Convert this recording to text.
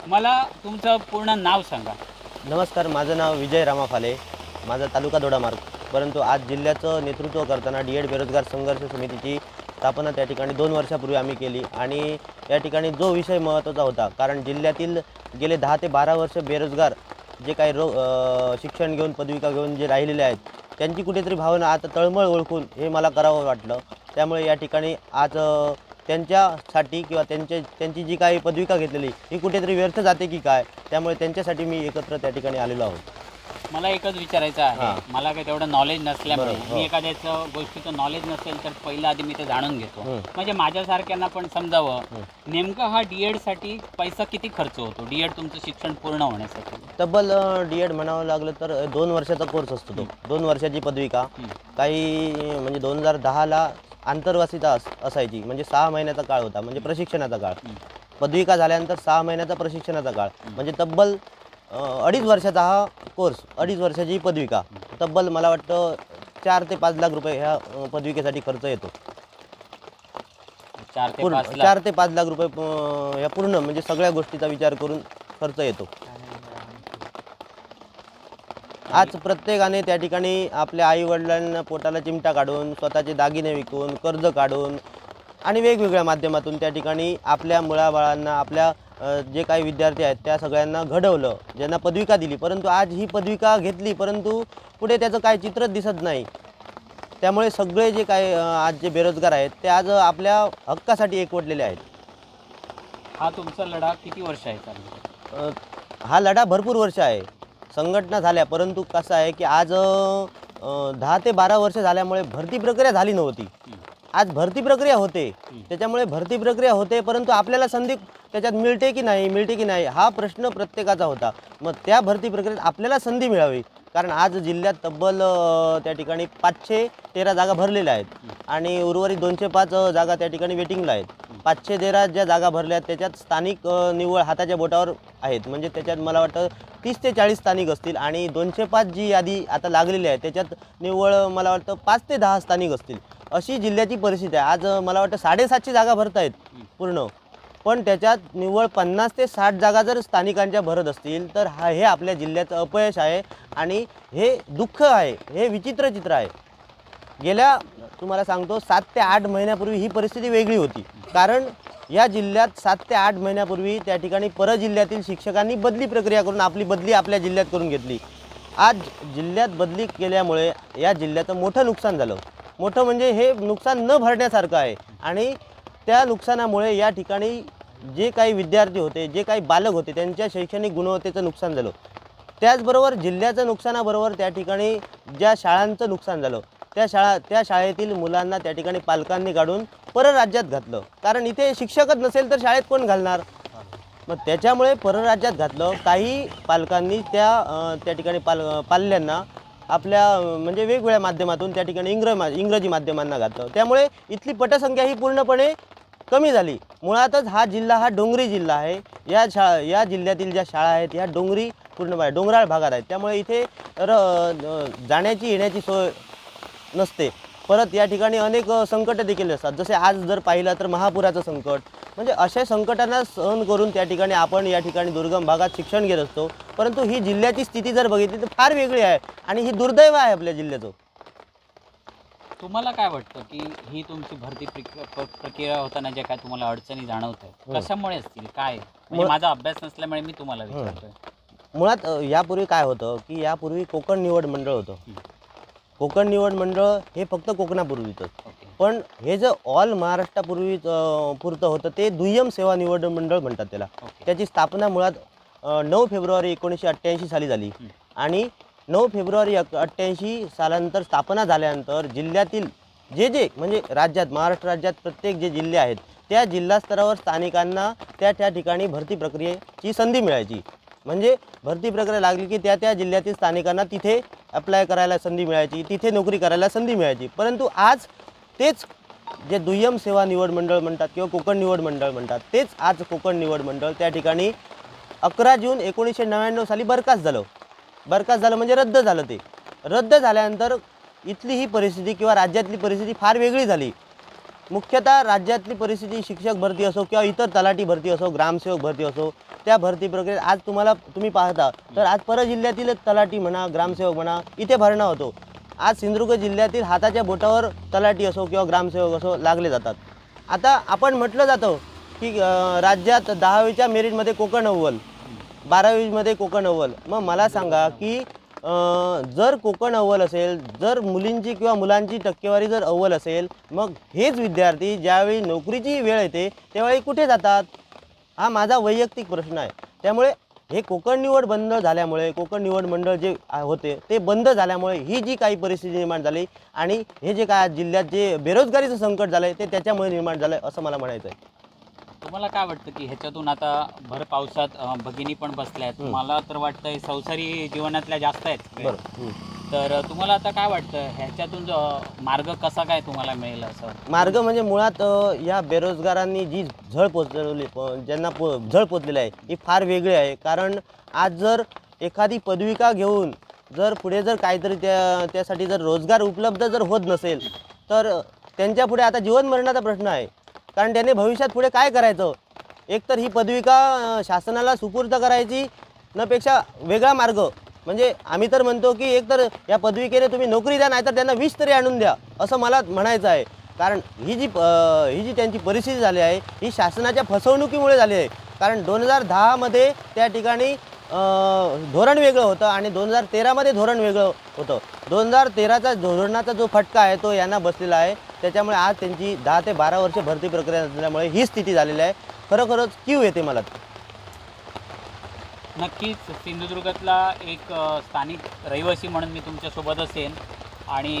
मला तुमचं पूर्ण नाव सांगा. नमस्कार माझं नाव विजय रामा फाले माझा तालुका दोडामार्ग परंतु आज जिल्ह्याचं नेतृत्व करताना डी एड बेरोजगार संघर्ष समितीची स्थापना त्या ठिकाणी दोन वर्षापूर्वी आम्ही केली आणि या ठिकाणी जो विषय महत्त्वाचा होता कारण जिल्ह्यातील गेले दहा ते बारा वर्ष बेरोजगार जे काही रो शिक्षण घेऊन पदविका घेऊन जे राहिलेले आहेत त्यांची कुठेतरी भावना आता तळमळ ओळखून हे मला करावं वाटलं. त्यामुळे या ठिकाणी आज त्यांच्यासाठी किंवा त्यांचे त्यांची जी काही पदविका घेतलेली ही कुठेतरी व्यर्थ जाते की काय त्यामुळे त्यांच्यासाठी मी एकत्र त्या ठिकाणी आलेलो आहोत मला एकच विचारायचं आहे. मला काही तेवढं नॉलेज नसल्यामुळे बरोबर, हो. मी एखाद्याचं गोष्टीचं नॉलेज नसेल तर पहिलं आधी मी ते जाणून घेतो. म्हणजे माझ्यासारख्यांना पण समजावं. नेमकं हा डी साठी पैसा किती खर्च होतो डी एड तुमचं शिक्षण पूर्ण होण्यासाठी तब्बल डी एड म्हणावं लागलं तर दोन वर्षाचा कोर्स असतो तो दोन वर्षाची पदविका. काही म्हणजे दोन हजार दहाला आंतरवासिता अस असायची. म्हणजे सहा महिन्याचा काळ होता. म्हणजे प्रशिक्षणाचा काळ. पदविका झाल्यानंतर सहा महिन्याचा प्रशिक्षणाचा काळ. म्हणजे तब्बल अडीच वर्षाचा हा कोर्स अडीच वर्षाची ही पदविका. तब्बल मला वाटतं चार ते पाच लाख रुपये ह्या पदविकेसाठी खर्च येतो. चार ते पूर्ण पाच लाख. चार ते पाच लाख रुपये अ, या पूर्ण म्हणजे सगळ्या गोष्टीचा विचार करून खर्च येतो. आज प्रत्येकाने त्या ठिकाणी आपल्या आई वडिलांना पोटाला चिमटा काढून स्वतःचे दागिने विकून कर्ज काढून आणि वेगवेगळ्या माध्यमातून त्या ठिकाणी आपल्या मुलाबाळांना आपल्या जे काही विद्यार्थी आहेत त्या सगळ्यांना घडवलं ज्यांना पदविका दिली. परंतु आज ही पदविका घेतली परंतु पुढे त्याचं काय चित्रच दिसत नाही. त्यामुळे सगळे जे काय आज जे बेरोजगार आहेत ते आज आपल्या हक्कासाठी एकवटलेले आहेत. हा तुमचा लढा किती वर्ष आहे हा लढा भरपूर वर्ष आहे. संघटना झाल्या परंतु कसं आहे की आज दहा ते बारा वर्ष झाल्यामुळे भरती प्रक्रिया झाली नव्हती. आज भरती प्रक्रिया होते. त्याच्यामुळे भरती प्रक्रिया होते परंतु आपल्याला संधी त्याच्यात मिळते की नाही मिळते की नाही हा प्रश्न प्रत्येकाचा होता. मग त्या भरती प्रक्रियेत आपल्याला संधी मिळावी. कारण आज जिल्ह्यात तब्बल त्या ठिकाणी पाचशे तेरा जागा भरलेल्या आहेत. आणि उर्वरित दोनशे पाच जागा त्या ठिकाणी वेटिंगला आहेत. पाचशे तेरा ज्या जागा भरल्या आहेत त्याच्यात स्थानिक निव्वळ हाताच्या बोटावर आहेत. म्हणजे त्याच्यात मला वाटतं तीस ते चाळीस स्थानिक असतील आणि दोनशे पाच जी यादी आता लागलेली आहे. त्याच्यात निव्वळ मला वाटतं पाच ते दहा स्थानिक असतील. अशी जिल्ह्याची परिस्थिती आहे. आज मला वाटतं साडेसातशे जागा भरत आहेत पूर्ण. पण त्याच्यात निव्वळ पन्नास ते साठ जागा जर स्थानिकांच्या भरत असतील तर हा हे आपल्या जिल्ह्याचं अपयश आहे आणि हे दुःख आहे. हे विचित्र चित्र आहे. गेल्या तुम्हाला सांगतो सात ते आठ महिन्यापूर्वी ही परिस्थिती वेगळी होती. कारण या जिल्ह्यात सात ते आठ महिन्यापूर्वी त्या ठिकाणी परजिल्ह्यातील शिक्षकांनी बदली प्रक्रिया करून आपली बदली आपल्या जिल्ह्यात करून घेतली. आज जिल्ह्यात बदली केल्यामुळे या जिल्ह्याचं मोठं नुकसान झालं. मोठं म्हणजे हे नुकसान न भरण्यासारखं आहे आणि त्या नुकसानामुळे या ठिकाणी जे काही विद्यार्थी होते जे काही बालक होते त्यांच्या शैक्षणिक गुणवत्तेचं नुकसान झालं. त्याचबरोबर जिल्ह्याचं नुकसानाबरोबर त्या ठिकाणी ज्या शाळांचं नुकसान झालं त्या शाळा त्या शाळेतील मुलांना त्या ठिकाणी पालकांनी काढून परराज्यात घातलं. कारण इथे शिक्षकच नसेल तर शाळेत कोण घालणार? मग त्याच्यामुळे परराज्यात घातलं. काही पालकांनी त्या त्या ठिकाणी पाल पाल्यांना आपल्या म्हणजे वेगवेगळ्या माध्यमातून त्या ठिकाणी इंग्र मा इंग्रजी माध्यमांना घातलं. त्यामुळे इथली पटसंख्या ही पूर्णपणे कमी झाली. मुळातच हा जिल्हा हा डोंगरी जिल्हा आहे. या शाळा या जिल्ह्यातील ज्या शाळा आहेत ह्या डोंगरी पूर्ण डोंगराळ भागात आहेत. त्यामुळे इथे र जाण्याची येण्याची सोय नसते. परत या ठिकाणी अनेक संकट देखील असतात. जसे आज जर पाहिलं तर महापुराचं संकट. म्हणजे अशा संकटांना सहन करून त्या ठिकाणी आपण या ठिकाणी दुर्गम भागात शिक्षण घेत असतो. परंतु ही जिल्ह्याची स्थिती जर बघितली तर फार वेगळी आहे आणि ही दुर्दैव आहे आपल्या जिल्ह्याचं. तुम्हाला काय वाटतं की ही तुमची भरती प्रक्रिया प्र- प्रक्रिया होताना ज्या काय तुम्हाला अडचणी जाणवत आहेत हं. कशामुळे असतील? काय? म्हणजे माझा अभ्यास नसल्यामुळे मी तुम्हाला विचारतोय. मुळात यापूर्वी काय होतं की यापूर्वी कोकण निवड मंडळ होतं. हं. कोकण निवड मंडळ हे फक्त कोकणापूर्वीचं ओके. पण हे जे ऑल महाराष्ट्रापूर्वी पुरतं होतं ते दुय्यम सेवा निवड मंडळ म्हणतात त्याला. त्याची स्थापना मुळात नऊ फेब्रुवारी एकोणीसशे अठ्ठ्याऐंशी साली झाली. आणि नऊ फेब्रुवारी अठ्ठ्याऐंशी सालानंतर स्थापना झाल्यानंतर जिल्ह्यातील जे जे म्हणजे राज्यात महाराष्ट्र राज्यात प्रत्येक जे जिल्हे आहेत त्या जिल्हा स्तरावर स्थानिकांना त्या त्या ठिकाणी भरती प्रक्रियेची संधी मिळायची. म्हणजे भरती प्रक्रिया लागली की त्या त्या जिल्ह्यातील स्थानिकांना तिथे अप्लाय करायला संधी मिळायची तिथे नोकरी करायला संधी मिळायची. परंतु आज तेच जे दुय्यम सेवा निवड मंडळ म्हणतात किंवा कोकण निवड मंडळ म्हणतात तेच आज कोकण निवड मंडळ त्या ठिकाणी अकरा जून एकोणीसशे नव्याण्णव साली बरखास्त झालं. बरखास्त झालं म्हणजे रद्द झालं ते. रद्द झाल्यानंतर इथली ही परिस्थिती किंवा राज्यातली परिस्थिती फार वेगळी झाली. मुख्यतः राज्यातली परिस्थिती शिक्षक भरती असो किंवा इतर तलाठी भरती असो ग्रामसेवक भरती असो त्या भरती प्रक्रियेत आज तुम्हाला तुम्ही पाहता तर आज परजिल्ह्यातील तलाठी म्हणा ग्रामसेवक म्हणा इथे भरणा होतो. आज सिंधुदुर्ग जिल्ह्यातील हाताच्या बोटावर तलाठी असो किंवा ग्रामसेवक असो लागले जातात. आता आपण म्हटलं जातं की राज्यात दहावीच्या मेरिटमध्ये कोकण अव्वल बारावीमध्ये कोकण अव्वल. मग मला सांगा की जर कोकण अव्वल असेल जर मुलींची किंवा मुलांची टक्केवारी जर अव्वल असेल मग हेच विद्यार्थी ज्यावेळी नोकरीची वेळ येते त्यावेळी कुठे जातात? हा माझा वैयक्तिक प्रश्न आहे. त्यामुळे हे कोकण निवड बंद झाल्यामुळे कोकण निवड मंडळ जे होते ते बंद झाल्यामुळे ही जी काही परिस्थिती निर्माण झाली आणि हे जे काय जिल्ह्यात जे बेरोजगारीचं संकट झालं आहे ते त्याच्यामुळे निर्माण झालं आहे असं मला म्हणायचं आहे तुम्हाला काय वाटतं की ह्याच्यातून आता भर पावसात अ, भगिनी पण बसल्या आहेत. मला तर वाटतं संसारी जीवनातल्या जास्त आहेत. बरं. तर तुम्हाला आता काय वाटतं? ह्याच्यातून जो मार्ग कसा काय तुम्हाला मिळेल असं? मार्ग म्हणजे मुळात अ, या बेरोजगारांनी जी झळ पोचवली प- ज्यांना पो झळ पोचलेली आहे ही फार वेगळी आहे. कारण आज जर एखादी पदविका घेऊन जर पुढे जर काहीतरी त्या त्यासाठी जर रोजगार उपलब्ध जर होत नसेल तर त्यांच्या पुढे आता जीवन मरणाचा प्रश्न आहे. कारण त्याने भविष्यात पुढे काय करायचं? एकतर ही पदविका शासनाला सुपूर्द करायची नपेक्षा वेगळा मार्ग. म्हणजे आम्ही तर म्हणतो की एकतर या पदविकेने तुम्ही नोकरी द्या नाहीतर त्यांना विष तरी आणून द्या असं मला म्हणायचं आहे. कारण ही जी ही जी त्यांची परिस्थिती झाली आहे ही शासनाच्या फसवणुकीमुळे झाली आहे. कारण दोन हजार दहामध्ये त्या ठिकाणी धोरण वेगळं होतं आणि दोन हजार तेरामध्ये धोरण वेगळं होतं. दोन हजार तेराचा धोरणाचा जो फटका आहे तो यांना बसलेला आहे. त्याच्यामुळे आज त्यांची दहा ते बारा वर्ष भरती प्रक्रिया असल्यामुळे ही स्थिती झालेली आहे. खरोखरच क्यू येते मला? नक्कीच सिंधुदुर्गातला एक स्थानिक रहिवासी म्हणून मी तुमच्यासोबत असेन. आणि